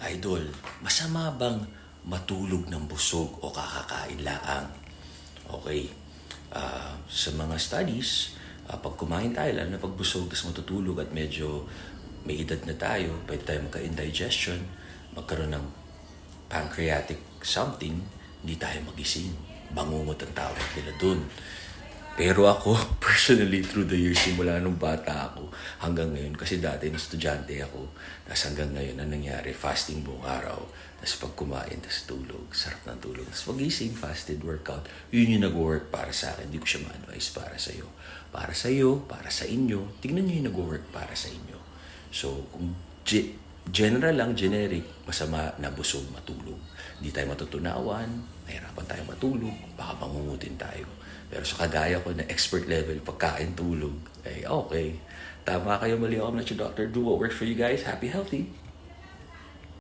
Idol, masama bang matulog ng busog o kakakain laang? Okay. Ah, sa mga studies, ah, pag kumain tayo, lalo na pag busog, tapos matutulog at medyo may edad na tayo, pwede tayo magka-indigestion, magkaroon ng pancreatic something, hindi tayo magising. Bangungot ang tawag nila dun. Pero ako, personally, through the years, simula nung bata ako hanggang ngayon, kasi dati, nung estudyante ako, tapos hanggang ngayon, ang nangyari, fasting buong araw, tapos pag kumain, tapos tulog, sarap ng tulog. Tapos pagising, fasted, workout, yun yung nag-work para sa akin. Hindi ko siya ma-advise para sa'yo. Para sa'yo, para sa inyo, tignan nyo yung nag-work para sa inyo. So, kung general lang, generic, masama na busog, matulog. Hindi tayo matutunawan, mahirapan tayo matulog, baka mangungutin tayo. Pero sa kagaya ko na expert level, pagkain, tulog, eh okay. Tama kayo, mali ako na si Doctor. Do works for you guys. Happy, healthy.